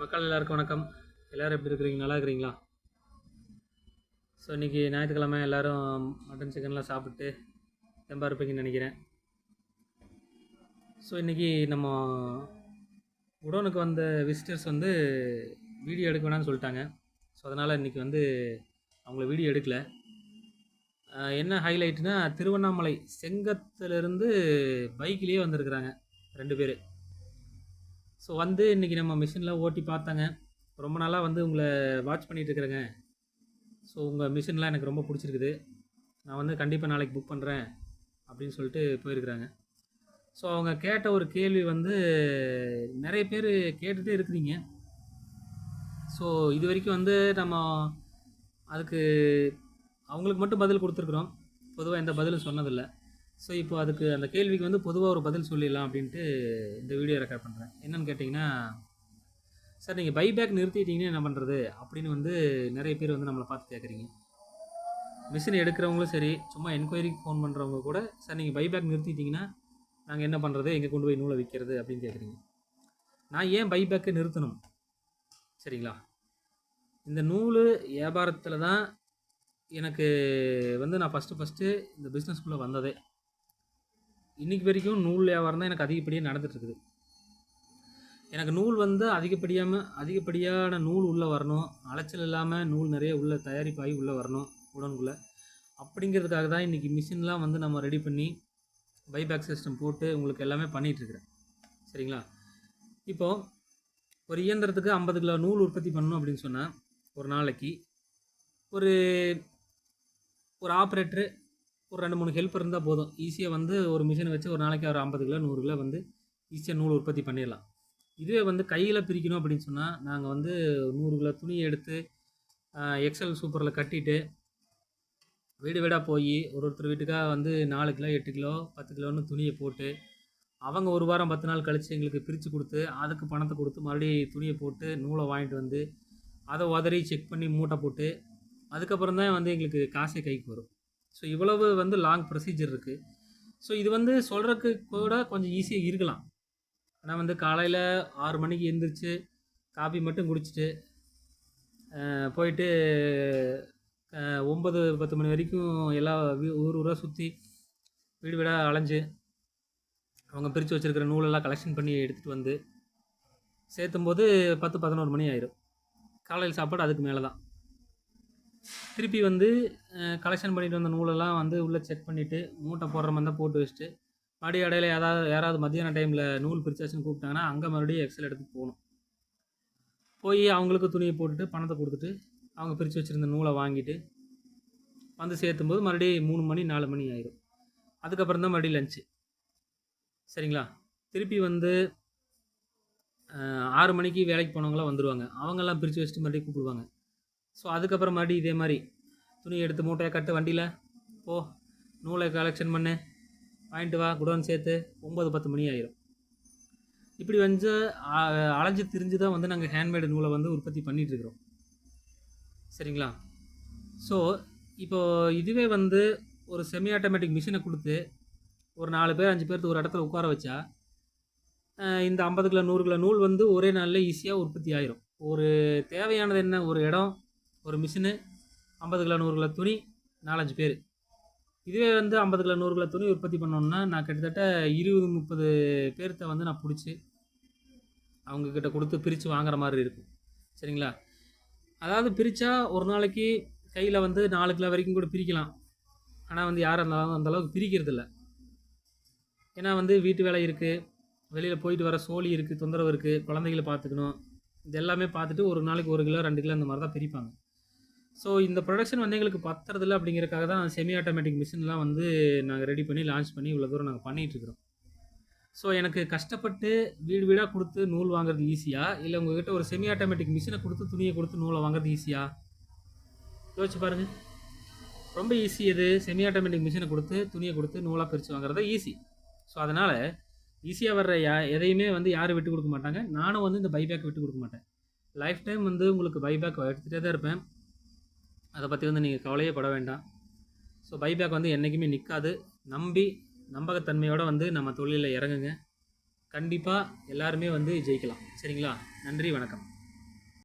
மக்கள் எல்லாருக்கும் வணக்கம். எல்லோரும் எப்படி இருக்கிறீங்க? நல்லா இருக்கிறீங்களா? ஸோ இன்றைக்கி ஞாயிற்றுக்கிழமை எல்லோரும் மட்டன் சிக்கன்லாம் சாப்பிட்டு தெம்பாக இருப்பீங்கன்னு நினைக்கிறேன். ஸோ இன்றைக்கி நம்ம உடனுக்கு வந்த விசிட்டர்ஸ் வந்து வீடியோ எடுக்க வேணாம்னு சொல்லிட்டாங்க. ஸோ அதனால் இன்றைக்கி வந்து அவங்கள வீடியோ எடுக்கலை. என்ன ஹைலைட்னா திருவண்ணாமலை செங்கத்துலேருந்து பைக்லேயே வந்திருக்கிறாங்க. ரெண்டு பேர். ஸோ வந்து இன்றைக்கி நம்ம மிஷினில் ஓட்டி பார்த்தாங்க. ரொம்ப நாளாக வந்து உங்களை வாட்ச் பண்ணிகிட்டு இருக்கிறேங்க. ஸோ உங்கள் மிஷின்லாம் எனக்கு ரொம்ப பிடிச்சிருக்குது. நான் வந்து கண்டிப்பாக நாளைக்கு புக் பண்ணுறேன் அப்படின்னு சொல்லிட்டு போயிருக்கிறாங்க. ஸோ அவங்க கேட்ட ஒரு கேள்வி வந்து நிறைய பேர் கேட்டுகிட்டே இருக்கிறீங்க. ஸோ இது வரைக்கும் வந்து நம்ம அதுக்கு அவங்களுக்கு மட்டும் பதில் கொடுத்துருக்குறோம். பொதுவாக எந்த பதிலும் சொன்னதில்லை. ஸோ இப்போ அதுக்கு அந்த கேள்விக்கு வந்து பொதுவாக ஒரு பதில் சொல்லிடலாம் அப்படின்ட்டு இந்த வீடியோ ரெக்கார்ட் பண்ணுறேன் என்னென்னு கேட்டிங்கன்னா சார் நீங்கள் பைபேக் நிறுத்திட்டீங்கன்னா என்ன பண்ணுறது அப்படின்னு வந்து நிறைய பேர் வந்து நம்மளை பார்த்து கேட்குறீங்க மிஷின் எடுக்கிறவங்களும் சரி சும்மா என்கொயரிக்கு ஃபோன் பண்ணுறவங்க கூட சார் நீங்கள் பைபேக் நிறுத்திட்டீங்கன்னா நாங்கள் என்ன பண்ணுறது எங்கே கொண்டு போய் நூலை விற்கிறது? அப்படின்னு கேட்குறீங்க நான் ஏன் பைபேக்கை நிறுத்தணும்? சரிங்களா? இந்த நூல் வியாபாரத்தில் தான் எனக்கு வந்து நான் ஃபஸ்ட்டு ஃபஸ்ட்டு இந்த பிஸ்னஸ்குள்ளே வந்ததே. இன்றைக்கி வரைக்கும் நூல் வியாபாரம் தான் எனக்கு அதிகப்படியாக நடந்துகிட்ருக்குது எனக்கு நூல் வந்து அதிகப்படியாமல் அதிகப்படியான நூல் உள்ளே வரணும். அலைச்சல் இல்லாமல் நூல் நிறைய உள்ளே தயாரிப்பாகி உள்ளே வரணும் உடனுக்குள்ளே. அப்படிங்கிறதுக்காக தான் இன்றைக்கி மிஷின்லாம் வந்து நம்ம ரெடி பண்ணி பைபேக் சிஸ்டம் போட்டு உங்களுக்கு எல்லாமே பண்ணிகிட்ருக்குறேன் சரிங்களா? இப்போது ஒரு இயந்திரத்துக்கு ஐம்பது கிலோ நூல் உற்பத்தி பண்ணணும் அப்படின்னு சொன்னால் ஒரு நாளைக்கு ஒரு ஒரு ஆப்ரேட்டரு ஒரு ரெண்டு மூணு ஹெல்ப் இருந்தால் போதும். ஈஸியாக வந்து ஒரு மிஷினை வச்சு ஒரு நாளைக்கு ஒரு ஐம்பது கிலோ நூறு கிலோ வந்து ஈஸியாக நூல் உற்பத்தி பண்ணிடலாம். இதுவே வந்து கையில் பிரிக்கணும் அப்படின்னு சொன்னால் நாங்கள் வந்து நூறு கிலோ துணியை எடுத்து எக்ஸல் சூப்பரில் கட்டிட்டு வீடு வீடாக போய் ஒரு ஒருத்தர் வீட்டுக்காக வந்து நாலு கிலோ எட்டு கிலோ பத்து கிலோன்னு துணியை போட்டு அவங்க ஒரு வாரம் பத்து நாள் கழித்து எங்களுக்கு பிரித்து கொடுத்து அதுக்கு பணத்தை கொடுத்து மறுபடியும் துணியை போட்டு நூலை வாங்கிட்டு வந்து அதை உதறி செக் பண்ணி மூட்டை போட்டு அதுக்கப்புறம் தான் வந்து எங்களுக்கு காசே கைக்கு வரும். ஸோ இவ்வளவு வந்து லாங் ப்ரொசீஜர் இருக்குது ஸோ இது வந்து சொல்கிறதுக்கு கூட கொஞ்சம் ஈஸியாக இருக்கலாம். ஆனால் வந்து காலையில் ஆறு மணிக்கு எழுந்திரிச்சு காபி மட்டும் குடிச்சிட்டு போயிட்டு ஒம்பது பத்து மணி வரைக்கும் எல்லா வீ- ஊர் ஊராக சுற்றி வீடு வீடாக அலைஞ்சு அவங்க பிரித்து வச்சுருக்கிற நூலெல்லாம் கலெக்ஷன் பண்ணி எடுத்துகிட்டு வந்து சேர்த்தும் போது பத்து பதினோரு மணி ஆயிரும். காலையில் சாப்பாடு அதுக்கு மேலே தான் திருப்பி வந்து கலெக்ஷன் பண்ணிட்டு வந்த நூலெல்லாம் வந்து உள்ளே செக் பண்ணிவிட்டு மூட்டை போடுற மாதிரி தான் போட்டு வச்சுட்டு மறுபடியும் இடையில ஏதாவது யாராவது மத்தியான டைமில் நூல் பிரிச்சாச்சுன்னு கூப்பிட்டாங்கன்னா அங்கே மறுபடியும் எக்ஸல் எடுத்து போகணும். போய் அவங்களுக்கு துணியை போட்டுட்டு பணத்தை கொடுத்துட்டு அவங்க பிரித்து வச்சுருந்த நூலை வாங்கிட்டு வந்து சேர்த்தும் போது மறுபடியும் மூணு மணி நாலு மணி ஆயிரும். அதுக்கப்புறம் தான் மறுபடியும் லஞ்சு சரிங்களா? திருப்பி வந்து ஆறு மணிக்கு வேலைக்கு போனவங்களாம் வந்துடுவாங்க அவங்கெல்லாம் பிரித்து வச்சுட்டு மறுபடியும் கூப்பிடுவாங்க. ஸோ அதுக்கப்புறம் மறுபடியும் இதே மாதிரி துணி எடுத்து மூட்டையை கட்டு வண்டியில். போ நூலை கலெக்ஷன் பண்ணு. வாங்கிட்டு வா குடோன் சேர்த்து. ஒம்பது பத்து மணி ஆயிரும். இப்படி வந்து அலைஞ்சு திரிஞ்சு தான் வந்து நாங்கள் ஹேண்ட்மேடு நூலை வந்து உற்பத்தி பண்ணிகிட்ருக்குறோம் சரிங்களா? ஸோ இப்போ இதுவே வந்து ஒரு செமி ஆட்டோமேட்டிக் மிஷினை கொடுத்து ஒரு நாலு பேர் அஞ்சு பேர்த்து ஒரு இடத்துல உட்கார வச்சா இந்த ஐம்பது கிலோ நூறு கிலோ நூல் வந்து ஒரே நாளில் ஈஸியாக உற்பத்தி ஆயிரும். ஒரு தேவையானது என்ன? ஒரு இடம் ஒரு மிஷினு ஐம்பது கிலோ நூறு கிலோ துணி நாலஞ்சு பேர். இதுவே வந்து ஐம்பது கிலோ நூறு கிலோ துணி உற்பத்தி பண்ணோன்னா நான் கிட்டத்தட்ட இருபது முப்பது பேர்த்த வந்து நான் பிடிச்சி அவங்கக்கிட்ட கொடுத்து பிரித்து வாங்குற மாதிரி இருக்கும். சரிங்களா? அதாவது பிரித்தா ஒரு நாளைக்கு கையில் வந்து நாலு கிலோ வரைக்கும் கூட பிரிக்கலாம். ஆனால் வந்து யாரும் அந்த அந்தளவுக்கு பிரிக்கிறதில்ல. ஏன்னா வந்து வீட்டு வேலை இருக்குது வெளியில் போயிட்டு வர சோழி இருக்குது தொந்தரவு இருக்குது குழந்தைகளை பார்த்துக்கணும். இது எல்லாமே பார்த்துட்டு ஒரு நாளைக்கு ஒரு கிலோ ரெண்டு கிலோ அந்த மாதிரி தான் பிரிப்பாங்க. ஸோ இந்த ப்ரொடக்ஷன் வந்து எங்களுக்கு பத்துறதில்ல அப்படிங்கிறக்காக தான் செமி ஆட்டோமேட்டிக் மிஷின்லாம் வந்து நாங்கள் ரெடி பண்ணி லான்ச் பண்ணி இவ்வளோ தூரம் நாங்கள் பண்ணிகிட்ருக்குறோம் ஸோ எனக்கு கஷ்டப்பட்டு வீடு வீடாக கொடுத்து நூல் வாங்குறது ஈஸியாக இல்லை உங்ககிட்ட ஒரு செமி ஆட்டோமேட்டிக் மிஷினை கொடுத்து துணியை கொடுத்து நூலை வாங்குறது ஈஸியாக யோசிச்சு பாருங்கள் ரொம்ப ஈஸி இது. செமி ஆட்டோமேட்டிக் மிஷினை கொடுத்து துணியை கொடுத்து நூலாக பிரித்து வாங்குறது ஈஸி ஸோ அதனால் ஈஸியாக வர்ற யா எதையுமே வந்து யாரும் விட்டு கொடுக்க மாட்டாங்க. நானும் வந்து இந்த பைபேக் விட்டு கொடுக்க மாட்டேன். லைஃப் டைம் வந்து உங்களுக்கு பைபேக் எடுத்துகிட்டே தான் இருப்பேன். அதை பற்றி வந்து நீங்கள் கவலையே பட வேண்டாம். ஸோ பைபேக் வந்து என்றைக்குமே நிற்காது நம்பி நம்பகத்தன்மையோடு வந்து நம்ம தொழிலில் இறங்குங்க. கண்டிப்பாக எல்லாருமே வந்து ஜெயிக்கலாம். சரிங்களா? நன்றி வணக்கம்.